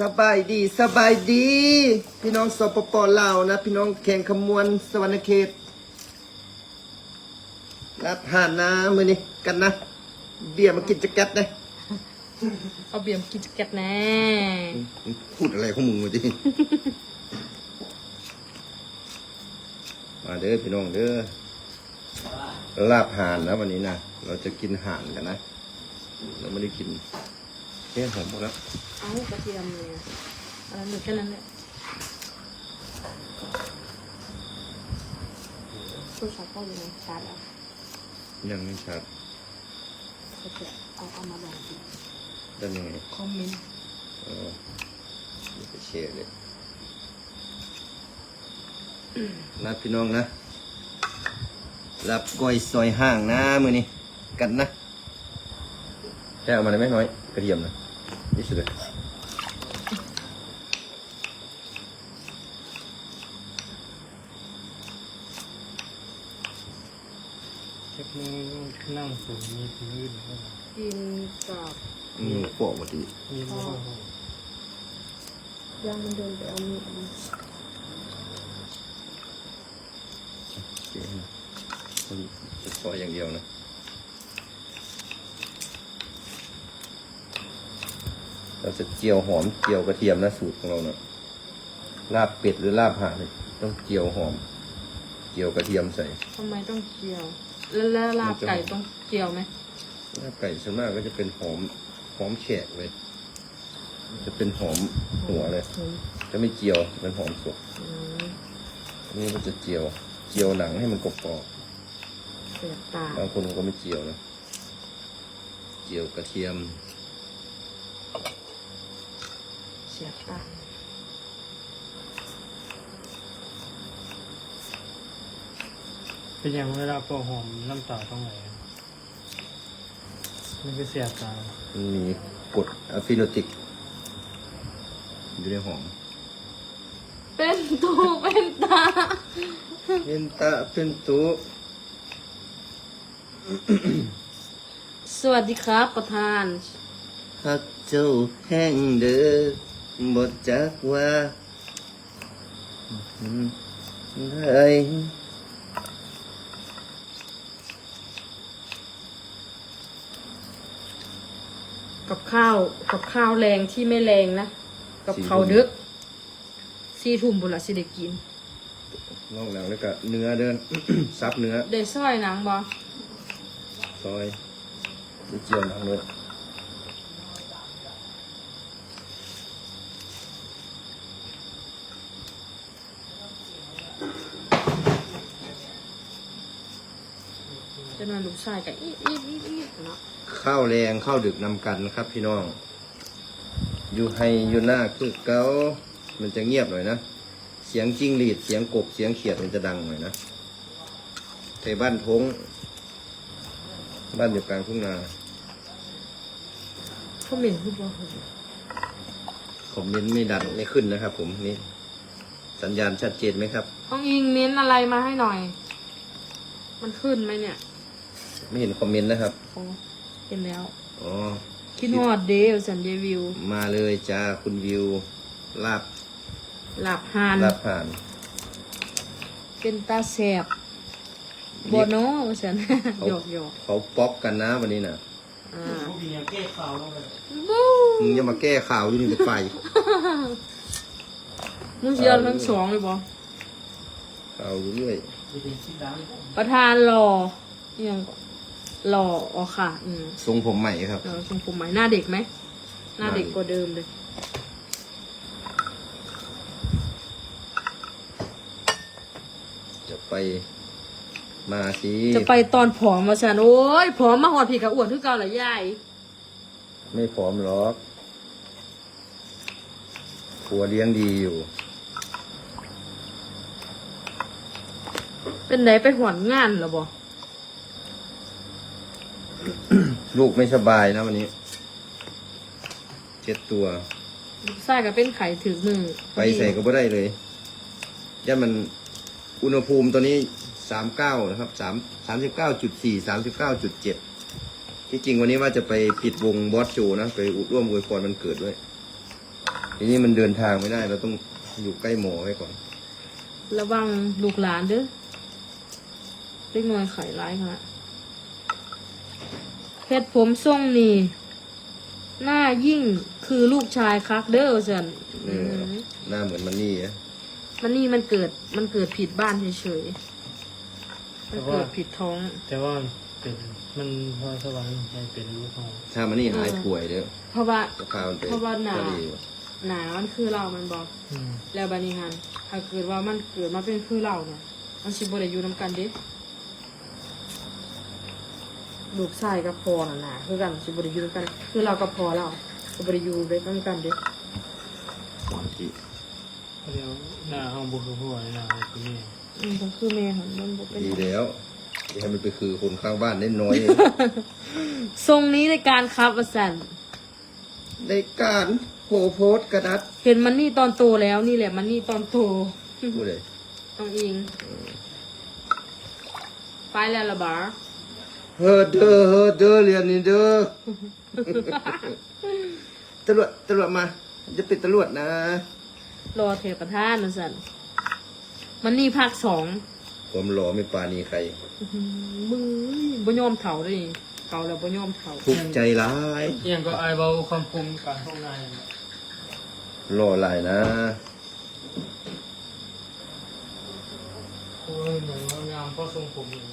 สบายดีสบายดี พี่น้องสปปลาวนะ พี่น้องแข่งขมวนสวรรณเขตรับห่านนะมือนี้กันนะ เบียร์มากินจะแก๊สนะเอาเบียมกินจะแกตแน่พูดอะไรของมึงวะดิมาเด้อพี่น้องเด้อลาบห่านนะวันนี้นะเราจะกินห่านกันนะ เราไม่ได้กิน เฮ้ยหอมหมดแล้วเอากระเทียมเลยอะอันนั้นหนึ่งแค่นั้นแหละตัวชาร์จก็ยังไงชาร์จเอายังไม่ชัดก็จะเอาเอามาลองดูด้านยังไงคอมเมนต์เออนี่ไปเชร์เลยนะพี่น้องนะรับก้อยซอยห่างนะมือนี้กันนะแค่เอามาได้ไหมน้อยกระเทียมนะ นี่สุดเช็คนั่งสูงมีพื้นแล้วก็กินกับอืมปอกหมดทีย่างมันเดินไปเอามีดมาเจ๊นะจะซอยอย่างเดียวนะ เราจะเจียวหอมเจียวกระเทียมนะสูตรของเราเนะลาบเป็ดหรือลาบห่านเนี่ยต้องเจียวหอม เจียวกระเทียมใส่ทำไมต้องเจียว แล้วแล้วลาบไก่ต้องเจียวไหมลาบไก่ส่วนมากก็จะเป็นหอมหอมแฉกเลย จะเป็นหอมหัวเลยอืมจะไม่เจียวเป็นหอมสดอืมอันนี้มันจะเจียว เจียวหนังให้มันกรอบเสียตาๆบางคนเขาก็ไม่เจียวนะเจียวกระเทียมเสียตาเป็นอย่างเวลาปอกหอมน้ำตาต้องไหลอะมันก็เสียตามันมีกรดอะฟิโนติก อยู่ในหอมเป็นตูเป็นตา เป็นตะเป็นตุสวัสดีครับประธาน ฮักเจ้าแห้งเด้อ บดจักว่าได้กับข้าวกับข้าวแรงที่ไม่แรงนะ กับข้าวดึกสี่ทุ่มบุนละสิได้กินลองหลังแล้วก็เนื้อเดิน ซับเนื้อได้ซอยหนังบ่ซอยมีเจียวหนังด้วย จะนอนลูก ชายกับอีดอีดอีดอีดเนาะข้าวแรงข้าวดึกนำกันนะครับ พี่น้อง อยู่ให้อยู่หน้าคือเกามันจะเงียบหน่อยนะ เสียงจิ้งหรีดเสียงกบเสียงเขียดมันจะดังหน่อยนะไทบ้านทงบ้านอยู่กลางทุ่งนาเขาเหม็นพูดบ่คอมเมนต์ไม่ดันไม่ขึ้นนะครับ ผมนี่สัญญาณชัดเจนไหมครับ ต้องอิงเม้นอะไรมาให้หน่อย มันขึ้นไหมเนี่ย ไม่เห็นคอมเมนต์นะครับโอ้เห็นแล้ว อ๋อ คิดฮอดเดวสันเดวิว มาเลยจ้าคุณวิวลาบหลับหานลาบผ่านเป็นตาแสบโบโน่สันเขาหยอกหยอกเขาป๊อกกันนะวันนี้นะอ่าพวกพี่ยังแก้ข่าวแล้วเลยบู๊มึงอย่ามาแก้ข่าวอยู่นี่เป็นไฟมึงเชียร์ทั้งสองเลยบ่ข่าวอยู่เรื่อยจะเป็นชิ้นดังประธานรอยังรอ อ๋อค่ะ อืมทรงผมใหม่ครับเออทรงผมใหม่หน้าเด็กไหม หน้าเด็กกว่าเดิมเลย จะไปมาสิจะไปตอนผอมมาฉันโอ้ยผอมมาหอดผีกับอ้วนคือเก่าเหรอยายไม่พร้อมหรอกผัวเลี้ยงดีอยู่ เป็นไหนไปหวนงานเหรอบ่ ลูกไม่สบายนะวันนี้เจ็ดตัว ลูกชายก็เป็นไข่ถือมือไปใส่ก็ไม่ได้เลยย่ามันอุณหภูมิตัวนี้สามเก้านะครับสามสามสิบเก้าจุดสี่สามสิบเก้าจุดเจ็ดที่จริงวันนี้ว่าจะไปปิดวงบอสโจนะ ไปร่วมอวยพรมันเกิดด้วย ทีนี้มันเดินทางไม่ได้ เราต้องอยู่ใกล้หมอไว้ก่อน ระวังลูกหลานเด้อเล็กน้อยไข่ร้ายค่ะ เพชรผมทรงนี่หน้ายิ่งคือลูกชายคักเด้อสันเออหน้าเหมือนมันนี่อะมันนี่มันเกิดมันเกิดผิดบ้านเฉยๆมันเกิดผิดท้อง แต่ว่าเป็นมันพอสวรรค์ให้เป็นลูกของถ้ามันนี่หายป่วยเด้อเพราะว่าจะพามันไปเพราะว่าหนาก็ดีหนามันคือเรามันบอกอืมแล้วบานิฮันถ้าเกิดว่ามันเกิดมาเป็นคือเราเนี่ยมันชิบได้อยู่น้ำกันเด้ ลูกชายกับพ่อน่ะนะคือกันชิบได้อยู่น้ำกัน คือเรากับพ่อเราชิบได้อยู่ด้วยกันกันเด้ที่เขาเรียกว่าหน้าห้องบุกหัวหน้าห้องคือนี่อืมก็คือแม่ของมันบ่เป็นดีแล้วที่ให้มันไปคือคนข้างบ้านได้น้อยเองทรงนี้ในการครับอาสันในการโพโพสต์กระดัดเห็นมันนี่ตอนโตแล้วนี่แหละมันนี่ตอนโตพูดเลยต้องอิงไปแล้วละบา เฮ้อเด้อเฮ้อเด้อเรียนนี่เด้อตำรวจตำรวจมาจะเป็นตำรวจนะ รอเทประท่านนะสันมันนี่ภาคสองผมรอไม่ปรานีใครอื้อหือมือบ่ยอมเถาเลยนี่เถาแล้วบ่ยอมเถาทุกข์ใจร้ายเอียงก็ไอายเบาความคุมการห้องนายนั่นแหละรอหลายนะโอ้ยเหมือนว่างามเพราะทรงผมอยู่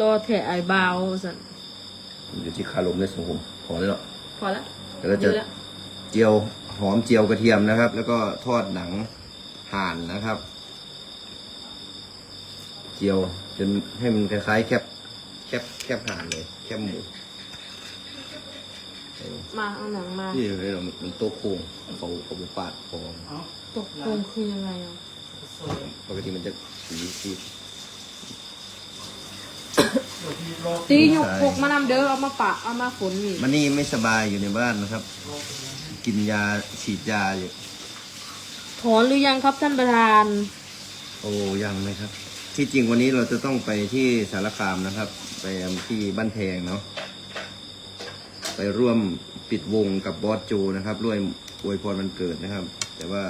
รอแถไอ้บาวสันอยู่ที่คารมในสังคมพอแล้วเนาะพอละแล้วก็จะเยอละเจียวหอมเจียวกระเทียมนะครับ แล้วก็ทอดหนังห่านนะครับ เจียวจนให้มันคล้ายๆ แคบแคบแคบห่านเลย แคบหมูมาเอาหนังมาที่เลยเรามันโต๊ะโค้งเขาเขาไปปาดคอเอ้าตกลงคือยังไงอะสวยปกติมันจะสีสี เดี๋ยวพี่รอบตียกพกมานำเด้อเอามาปะเอามาฝนนี่มันนี่ไม่สบายอยู่ในบ้านนะครับ กินยาฉีดยาอยู่ ถอนหรือยังครับท่านประธาน โอ้ยังไหมครับ ที่จริงวันนี้เราจะต้องไปที่สารคามนะครับ ไปที่บ้านแพงเนาะไปร่วมปิดวงกับบอสโจนะครับร่วมอวยพรวันเกิดนะครับ แต่ว่า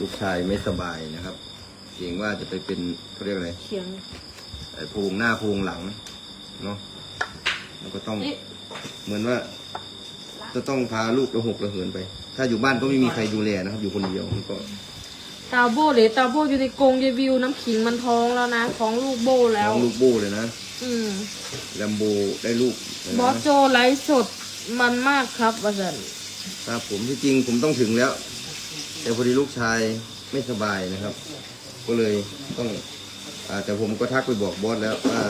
ลูกชายไม่สบายนะครับเกรงว่าจะไปเป็นเขาเรียกอะไรเขียง ไอ้โพรงหน้าโพรงหลังเนาะแล้วก็ต้องนี่เหมือนว่า จะต้องพาลูกระหกระเหินไป ถ้าอยู่บ้านก็ไม่มีใครดูแลนะครับ อยู่คนเดียวมันก็ตาโบเลยตาโบอยู่ในกรงยายวิวน้ำขิงมันท้องแล้วนะท้องลูกโบแล้ว น้องลูกโบ้เลยนะอืมแลมโบได้ลูกเลยนะ บอสโจไลฟ์สดมันมากครับว่าสันครับผมที่จริงผมต้องถึงแล้ว แต่พอดีลูกชายไม่สบายนะครับ ก็เลยต้องอา แต่ผมก็ทักไปบอกบอสแล้วว่า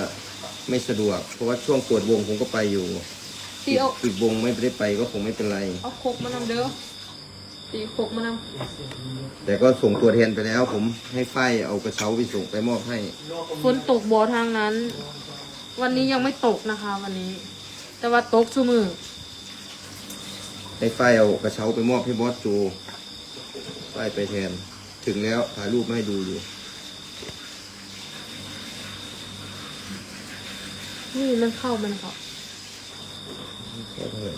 ไม่สะดวก เพราะว่าช่วงเปิดวงผมก็ไปอยู่ตีเอาปิดวงไม่ได้ไปก็คงไม่เป็นไร เอาคกมานำเด้อตีคกมานแต่ก็ส่งตัวแทนไปแล้ว ผมให้ฝ้ายเอากระเช้าไปส่งไปมอบให้ำฝนตกบ่อทางนั้น วันนี้ยังไม่ตกนะคะ วันนี้ แต่ว่าตกชั่วมือให้ฝ้ายเอากระเช้าไปมอบให้บอสโจฝ้ายไปแทน ถึงแล้วถ่ายรูปมาให้ดูอยู่ นี่มันเข้ามันเข้าแค่เท่าไหร่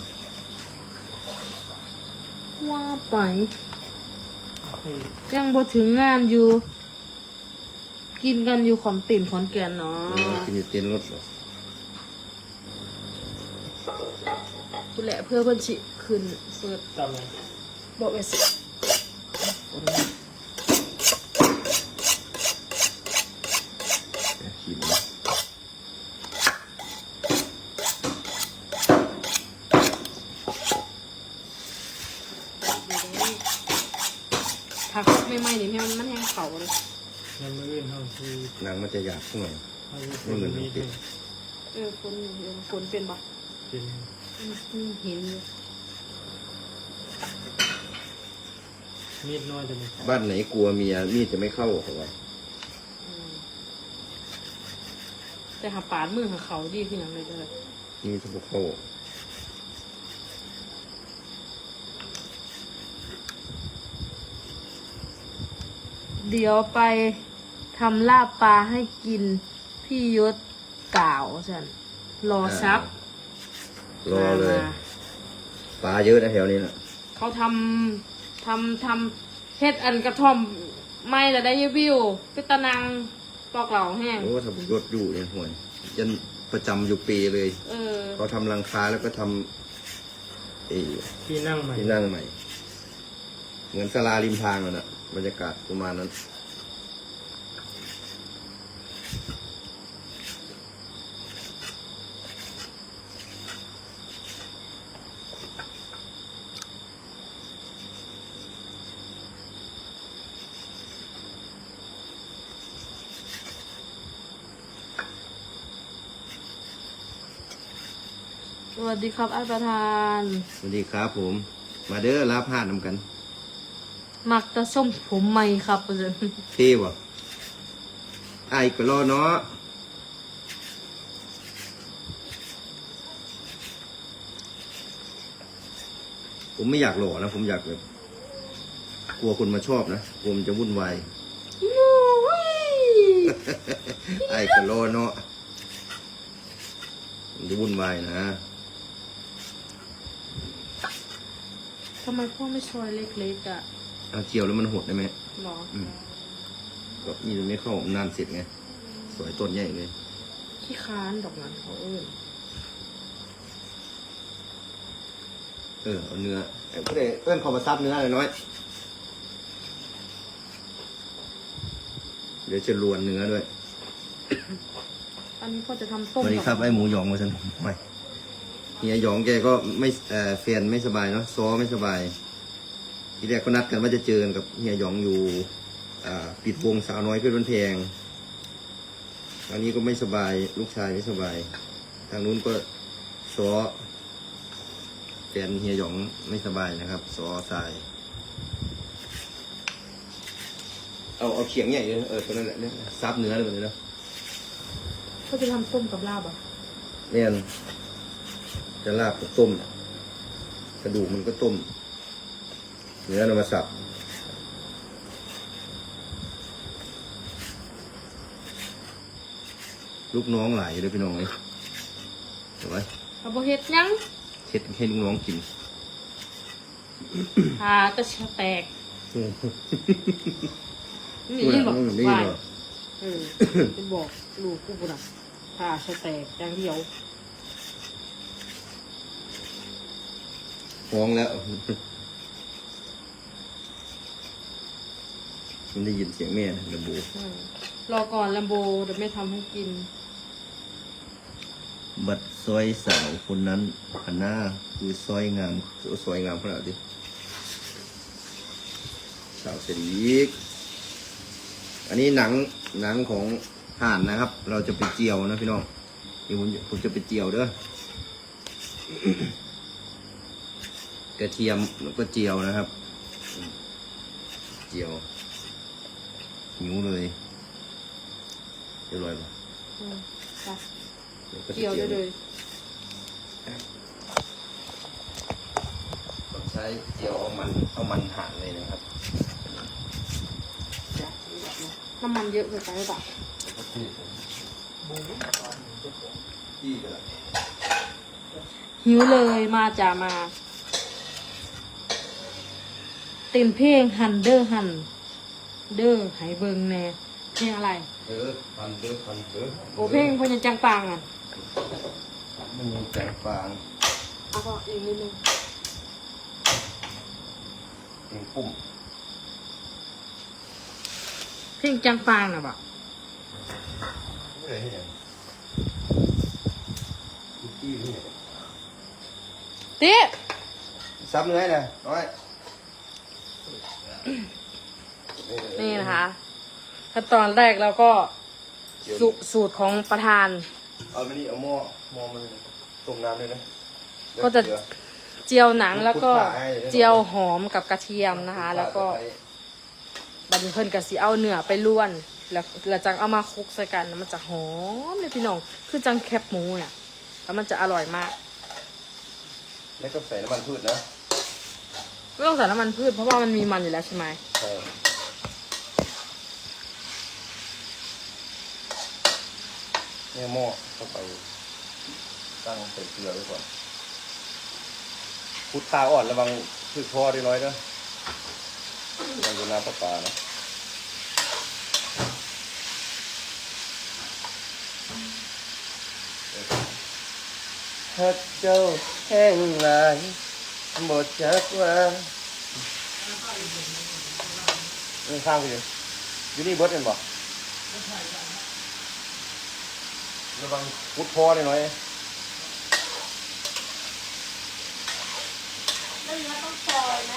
ว่าไปยังบ่ถึงงานอยู่ กินกันอยู่ขอนติ่นขอนแก่นเนาะเออกินอยู่เต็นท์รถเหรอพูดแหละเพื่อเพิ่นชิขึ้นเปิดจำเลยบอกไว้สิ ขีดนะ ถ้าคกไม่ไหม้นี่แม่มันมันแห้งเขาเลย ยังไม่เว้นห้องคือหนังมันจะหยาบขึ้นหน่อยห้องไม่เหมือนมีน้ำพริกเออคนเออคนเป็นบักเป็นเห็นอยู่มีดน้อยจะมีบ้านไหนกลัวเมียมีดจะไม่เข้าเขาว่าอืมแต่หาปาดมือหาเขาดีขึ้นอย่างเลยเลยมีดจะไม่เข้า เดี๋ยวไปทำลาบปลาให้กินพี่ยศกล่าวฉันรอซับรอเลยมาปลาเยอะนะแถวนี้นะเขาทำทำทำเฮ็ดอันกระท่อมไม่แล้วได้วิวไปตะนังปอกเหล่าแห้งโอ้ทำรถอยู่เนี่ยห่วยยันประจำอยู่ปีเลยเออเขาทำรังคาแล้วก็ทำเออที่นั่งใหม่ที่นั่งใหม่เหมือนศาลาริมทางนั่นน่ะ บรรยากาศประมาณนั้น สวัสดีครับอาประธาน สวัสดีครับผม มาเด้อลาพาดนำกัน มักจะส้มผมใหม่ครับอาจารย์เท่บ่ไอ้ก็รอเนาะผมไม่อยากหล่อนะ ผมอยากแบบกลัวคนมาชอบนะกลัวมันจะวุ่นวายไอ้ก็รอเนาะมันจะวุ่นวายนะทำไมพ่อไม่ซอยเล็กๆอะ เอาเจียวแล้วมันหดได้ไหมหรออืมก็นี่มันไม่เข้านานเสร็จไง สวยต้นใหญ่เลยขี้ค้านดอกนั้นเขาเอิ้นเออเอาเนื้อเอ้ยเพื่อนเพื่อนขอมาซับเนื้อหน่อยน้อย เดี๋ยวจะลวนเนื้อด้วย อันนี้พ่อจะทำต้มสวัสดีครับไอ้หมูหยองมาฉันไม่เฮียหยองแกก็ไม่เอ่อแฟนไม่สบายเนาะซ้อไม่สบาย ทีแรกก็นัดกันว่าจะเจอกันกับเฮียหยองอยู่อ่าปิดวงสาวน้อยเพื่อนวันแพงทางนี้ก็ไม่สบาย ลูกชายไม่สบาย ทางนู้นก็ซ้อแฟนเฮียหยองไม่สบายนะครับซ้อตายเอาเอาเขียงใหญ่เลยเออตัวนั้นแหละเนี่ยซับเนื้อเลยแบบนี้เนาะพ่อจะทำต้มกับลาบอะเนี่ยจะลาบกับต้ม กระดูกมันก็ต้ม เนื้อนำมาสับลูกน้องหลายเลยพี่น้องเลยเห็นไหมเอาบ่เฮ็ดหยังเช็ดให้ลูกน้องกินหาก็ชะแตกนี่ยินบอกนี่ว่าเหรอเออจะบอกลูกกูบุนะหาชะแตกอย่างเดียวฟ้องแล้ว มันได้ยินเสียงแม่นะระบูอืมรอก่อนแลมโบเดี๋ยวไม่ทำให้กิน บัดซอยสาวคนนั้นหันหน้าคือซอยงามซอยงามขนาดดิสาวเสรีกอันนี้หนังหนังของห่านนะครับ เราจะไปเจียวนะพี่น้องเดี๋ยวผมผมจะไปเจียวเด้อ กระเทียมแล้วก็เจียวนะครับอืมเจียว หิวเลยเรียบร้อยปะอืมไปแล้วก็จะเกี่ยวได้เลยต้องใช้เจียวเอามันเอามันห่านเลยนะครับน้ำมันเยอะเกินไปหรือเปล่าที่กระหิวเลยมาจ่ามา เต็มเพลงหันเดอร์หัน เดอร์ไหเบิงแน่เพลงอะไรเออพันเด้อพันเด้อโอเพลงพญาจังปางอะมันมีแกงฟางเอาก็อีกนิดนึงแกงปุ่มเพลงจังปางน่ะบ่ไม่ได้ให้ยังคุกกี้นี่ติซับเนื้อให้หนะน้อย นี่นะคะขั้นตอนแรกเราก็สูสูตรของประธาน เอาไปนี่เอาหม้อหม้อมันต้มน้ำด้วยนะก็จะเกลือเจียวหนังแล้วก็คุดขาให้เลยนะเจียวหอมกับกระเทียมนะคะ แล้วก็บัดนเพิ่นก็สิเอาเนื้อไปล้วน แล้วแล้วจังเอามาคลุกใส่กันแล้วมันจะหอมเลยพี่น้องคือจังแคบหมูเนี่ยแล้วมันจะอร่อยมาก แล้วก็ใส่น้ำมันพืชนะไม่ต้องใส่น้ำมันพืชเพราะว่ามันมีมันอยู่แล้วใช่ไหมใช่ เนี่ยหม้อเข้าไปตั้งใส่เกลือไว้ก่อนพุดตาอ่อนระวังพืชคอด้น้อยเด้อเป็นน้ำประปานะฮักเจ้าแห้งหลายบดจักว่าเออข้างไปเลยอยู่นี่เบดกันบ่ ระวังพุดพอเลยหน่อยแล้วเนื้อต้องซอยไหม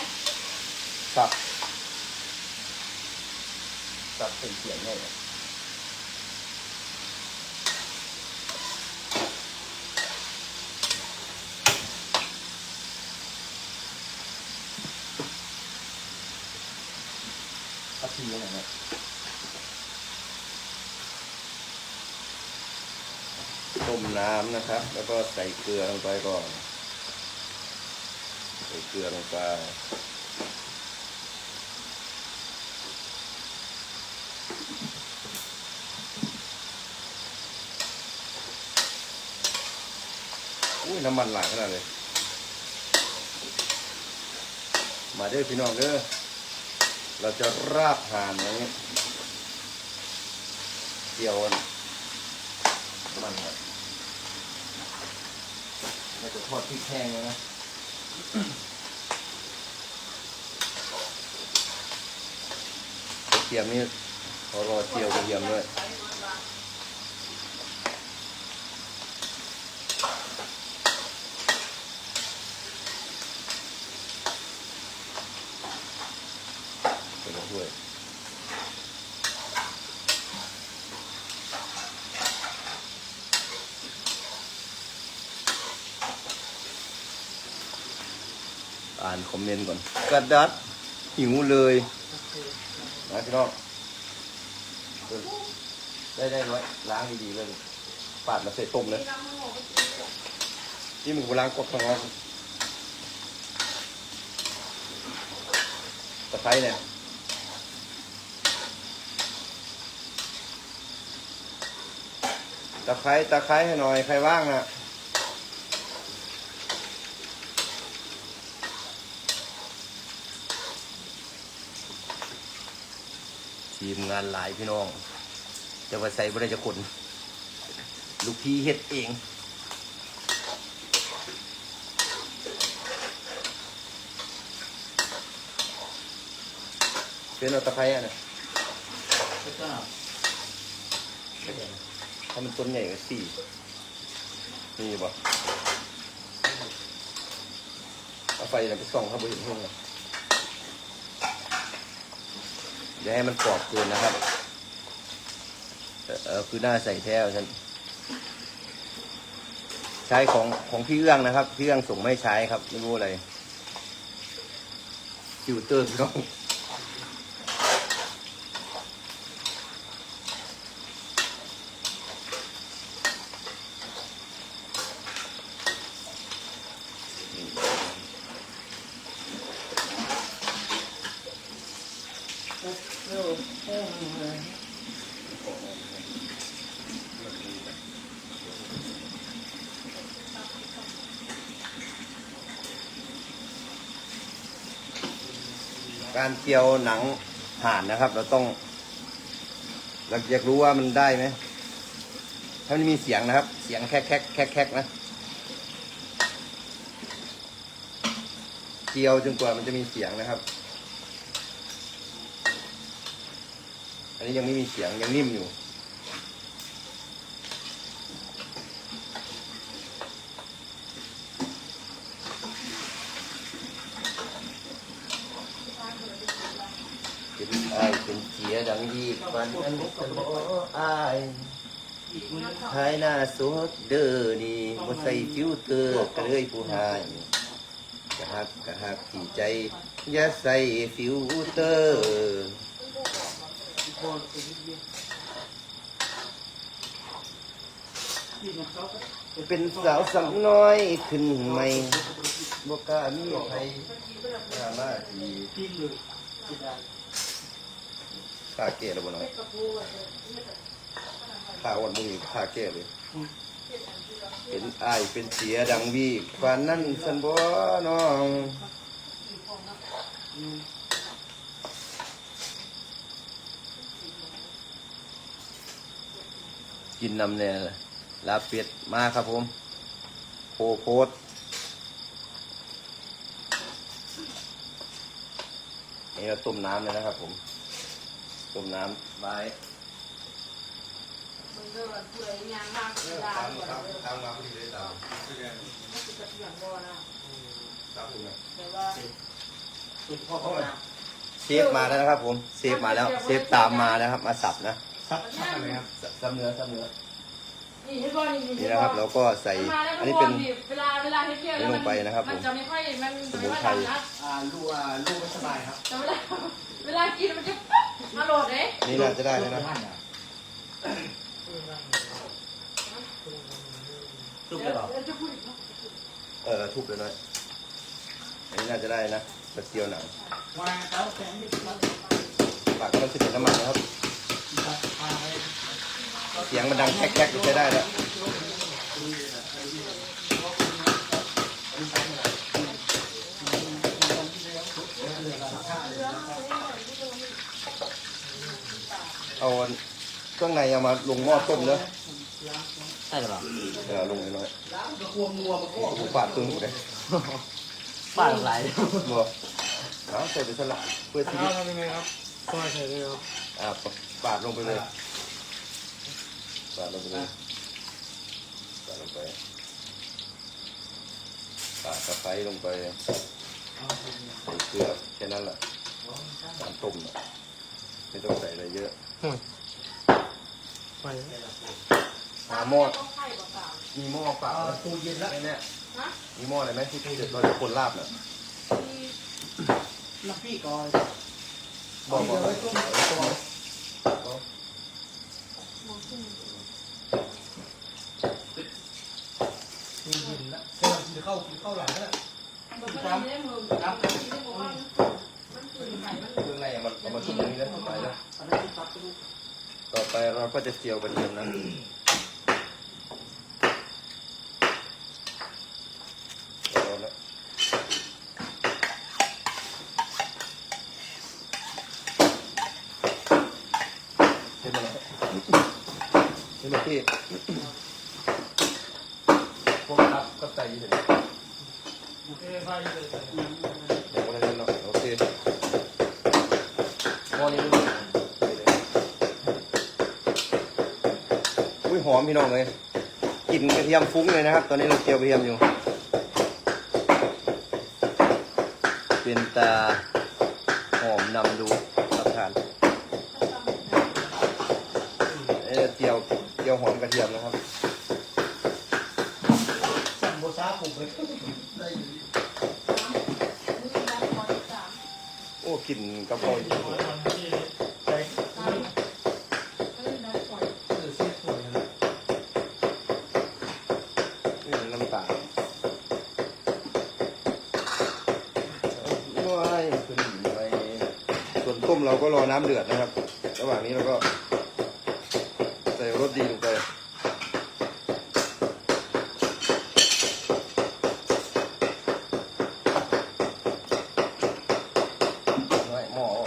สับสับเป็นเสียงง่ายเลยพักทียังไงเนี่ย มน้ำนะครับ แล้วก็ใส่เกลือลงไปก่อน ใส่เกลือลงไป อุ้ยน้ำมันหลายขนาดเลย มาเด้อพี่น้องเด้อ เราจะราบห่านอย่างนี้เกี่ยวกันครับเราจะทอดพริก แห้งเลยนะเทียมนี่พอรอเจียวกระเทียมด้วย อมเมนต์ก่อนกระดัดหิวเลยนะพี่น้องได้ได้ร้อยล้างดีๆเลยปาดมาใส่ต้มเลยนี่มันกำลังกดของเราตะไคร้เนี่ยตะไคร้ตะไคร้ให้หน่อยใครว่างนะ ทีมงานหลายพี่น้อง จะมาใส่บ่ได้จะขนลูกพี่เฮ็ดเองเป็นอาตะไคร้อะนะแล้วก็ถ้ามันต้นใหญ่ก็สี่นี่บ่เอาไฟนะไปส่องเข้าไปเห็นห้องเลย อย่าให้มันกรอบเกินนะครับ เออคือหน้าใส่แท้ฉันใช้ของของพี่เอื้องนะครับ พี่เอื้องส่งไม่ใช้ครับ ไม่รู้อะไรฟิลเตอร์พี่น้อง การเจียวหนังห่านนะครับ เราต้องเราอยากรู้ว่ามันได้ไหมถ้ามันมีเสียงนะครับ เสียงแคกแคกแคกแคกนะเจียวจนกว่ามันจะมีเสียงนะครับ อันนี้ยังไม่มีเสียงยังนิ่มอยู่ อายเป็นเสียดังยีปันอันสมออายภายหน้าสดเด้อนี่บ่ใส่ฟิวเตอร์ก็เลยผู้หายกะหักกะหักที่ใจ อย่าใส่ฟิวเตอร์เป็นสาวสำน้อยขึ้นใหม่บ่กล้ามีใครกล้ามาที ผ้าแก้แล้วบ่น้อยผ้าวันมือผ้าแก้เลย เป็นอายเป็นเสียดังวีฟันนั่นสันบ่น้องกินนำเนี่ยลาเป็ดมาครับผมโคโพดนี่เราต้มน้ำเลยนะครับผม ต้มน้ำไว้มันก็เปื่อยยางมากเวลาตามก่อนตามเลยตามมาพอดีเลยตามมันจะเสียงบ่นะตามคุณนะแต่ว่าเชฟมาแล้วนะครับ ผมเชฟมาแล้วเชฟตามมานะครับ มาสับนะซับซับอะไรครับสับเนื้อสับเนื้อนี่ให้บ่นี่นี่นะครับเราก็ใส่มาแล้วอันทุนี้กคเป็นนนี่เวลาเวลาเฮ็ดเกี่ยวแล้วลมังไปนะครับมันผมจะไม่ค่อยมันจะไม่ค่อยสมุนไพรดำนะอ่าลูกอ่าลูกไม่สบายครับแต่เวลาเวลากินมันจะปุ๊บ มาโหลดเด้นี่น่าจะได้แล้วนะลูกเลยเหรอเดี๋ยวจะพูดอีกเนาะเออทุบเลยหน่อยอันนี้น่าจะได้นะกระเจียวหนังวางเต้าแข็งดิบครับปากก็มันจะเป็นน้ำมันนะครับพาไปเสียงมันดังแคกๆใช้ได้แล้ว เอาเครื่องในเอามาลงหม้อต้มเนอะใช่หรือเปล่าเดี๋ยวเอาลงหน่อยๆผมปาดตึงหมดเลยป้าไหลบัวเอาใส่ไปสละเพื่อชีวิตทำยังไงครับก็ใส่เลยครับอ่าปาดลงไปเลยปาดลงไปเลยปาดลงไปปาดตะไคร้ลงไปใส่เกลือแค่นั้นแหละน้ำต้มน่ะไม่ต้องใส่อะไรเยอะ ไปหาหม้อต้องไข่เปล่ามีหม้อเปล่าตู้เย็นแล้วเนี่ยๆนะมีหม้ออะไรไหมที่ที่เราจะคนลาบน่ะมีน้ำพี่ก่อนบอกบอกบอกบอกหมองขึ้นตู้เย็นแล้วเดี๋ยวกินข้าวกินข้าวหลังแล้วมันก็ได้มือครับ ไปเราก็จะเจียวกระเทียมนะเอาละเห็นไหมล่ะเห็นไหมพี่พวกครับก็ใส่อยู่เห็นไหม เอ้ยไฟเลย เดี๋ยวคนละนิดหน่อยโอเคหม้อนี้ไม่มีอุ้ยหอม พี่น้องเลยกลิ่นกระเทียมฟุ้งเลยนะครับ ตอนนี้เราเจียวกระเทียมอยู่ เป็นตาหอมนำดูรับทานเอ้ยเจียวเจียวหอมกระเทียมนะครับสั่งโบซ่าปลูกเลยได้อยู่โอ้กลิ่นกระเพราจริง ใส่เออเสียสวยนะ ๆนี่น้ำตาลว้ายขึ้นไปส่วนต้มเราก็รอ น้ำเดือดนะครับ ระหว่างนี้เราก็ใส่รสดีลงไปไว้หม้อออก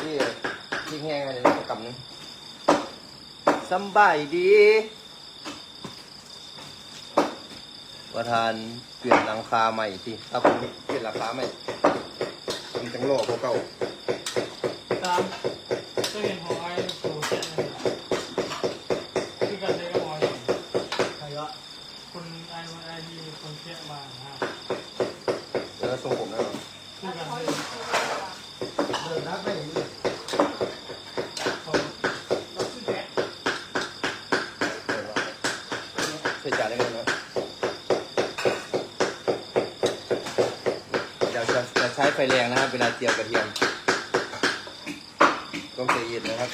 ที่ที่แห้งอะไรนะกำนึงสำบายดีประธานเปลี่ยนหลังคาใหม่สิครับผมเปลี่ยนหลังคาใหม่มันจังโลกเก่าตามก็เห็นหองไอ้โปรเจกต์นั่นแหละคือกันเลยก็มองใครวะคุณไอ้คนไอ้ที่คนเชี่ยมาฮะ ๆแล้วก็ทรงผมนะเนาะ คือกันเลย เดินนักไม่เห็นเลย คนเราคือแก ใส่จานได้เลยนะเดี๋ยวจะจะใช้ไฟแรงนะครับ เวลาเจียวกระเทียมต้องใจเย็นนะครับ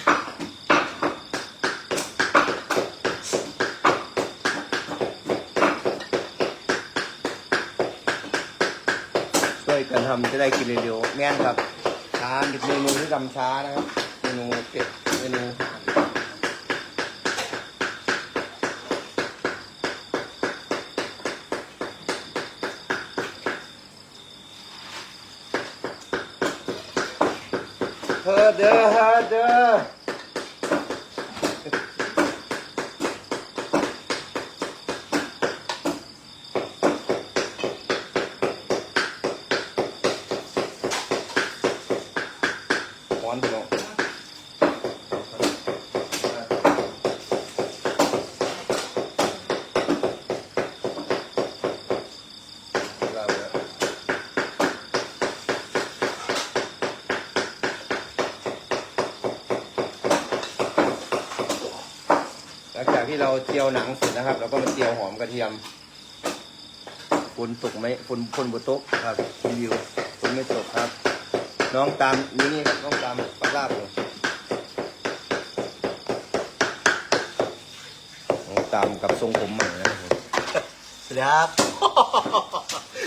ช่วยกันทำจะได้กินเร็วๆแม่นครับช้าเมนูที่ทำช้านะครับเมนูเป็ดเมนู เฮอเด้อเฮอเด้อร้อนพี่น้องเราเนี่ย หลัง จากที่เราเจียวหนังเสร็จนะครับเราก็มาเจียวหอมกระเทียมฝนตกไหมฝนฝนบุตกครับรีวิวฝนไม่ตกครับ น้องตามนี่นี่ครับน้องตามปักลาบอยู่น้องตามกับทรงผมใหม่นะครับผมสวัสดีครับ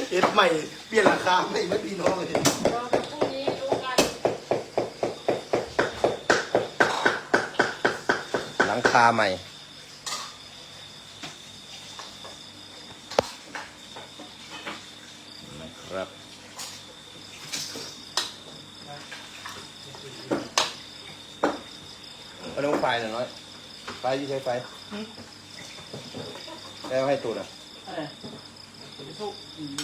เอ็ดใหม่เปลี่ยนราคาไม่ไม่พี่น้องเลยรอกันพรุ่งนี้รู้กันหลังคาใหม่นะครับ เอาน้องไฟหน่อยน้อยไฟที่ใช้ไฟแล้วให้ตูนอะอะไรไปทุกอืม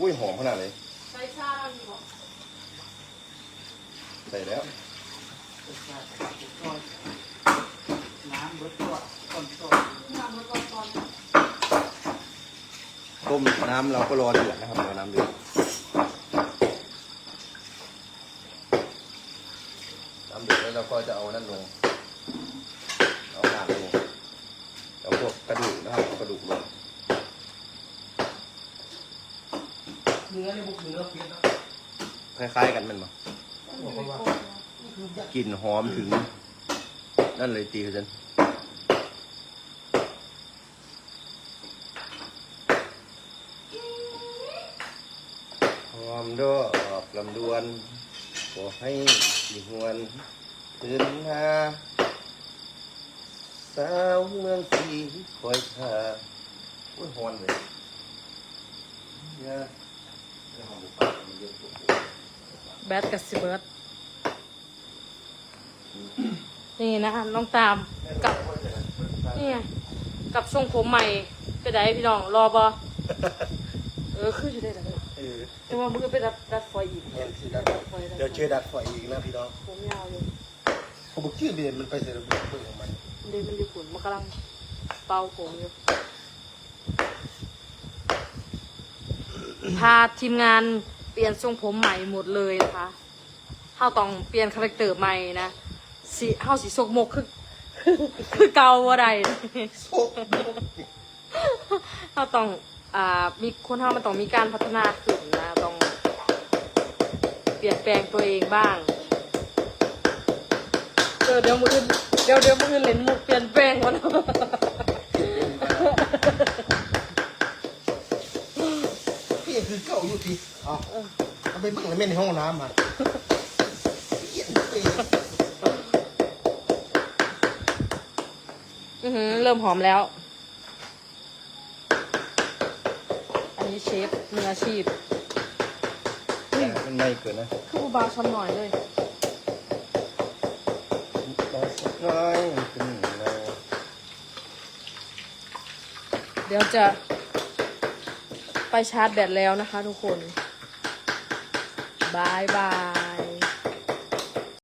อุ้ยหอมขนาดเลยใช้ชาเราอยู่บ่ใส่แล้วน้ำเบิดตัวก่อนตัวทำมาก่อนก่อนต้มน้ำเราก็รอเดือดนะครับรอน้ำเดือดน้ำ เดือดแล้วเราก็จะเอานั่นลง เอาหางลงเอาพวกกระดูกนะครับเอากระดูกลงเนื้อนี่บุกเนื้อเปลี่ยนนะคล้ายๆกันแมันบ่กลิ่นหอมถึง นั่นเลยตีกันหอมดอกลำดวนขอให้สีหวน คืนหาสาวเมืองสีคอยท่าโอ้ยหอนเลยเนี่ยเนี่ยหอมบุปผามันเยอะตัวแบทกับซิเบิร์ตนี่นะน้องตามกับนี่ไงกับทรงผมใหม่ไปไหนพี่น้องรอบอเออคืออยู่ได้แล้วเออแต่ว่ามึงก็ไปดัดดัดไฟอีกเห็นสิดัดไฟดัดเดี๋ยวเชื่อดัดฝอยอีกนะพี่น้องผมยาวอยู่ ผมบอกชื่อเบียนมันไปเสร็จแล้วเบื่อของมันเดี๋ยวมันอยู่ฝุ่นมันกำลังเป่าผมอยู่พาทีมงานเปลี่ยนทรงผมใหม่หมดเลยนะคะเฮาต้องเปลี่ยนคาแรคเตอร์ใหม่นะสีเฮาสีสกมกคือคือเก่าว่าใดโซ่เราต้องอ่ามีคนเรามันต้องมีการพัฒนาขึ้นนะต้อง เปลี่ยนแปลงตัวเองบ้าง เออเดี๋ยวมืออื่นเดี๋ยวเดี๋ยวมืออื่นเล่นมุกเปลี่ยนแปลงวะเนาะพี่คือเก่าอยู่ที่เอาเอาไปเบิ่งแล้วแม่ในห้องน้ำมาเปลี่ยนไปอือหือเริ่มหอมแล้ว อันนี้เชฟมืออาชีพแต่มันไม่เกินนะ คือผู้บาวช้ำหน่อยเลย แต่สักน้อยขึ้นมาเดี๋ยวจะไปชาร์จแบตแล้วนะคะทุกคนบายบาย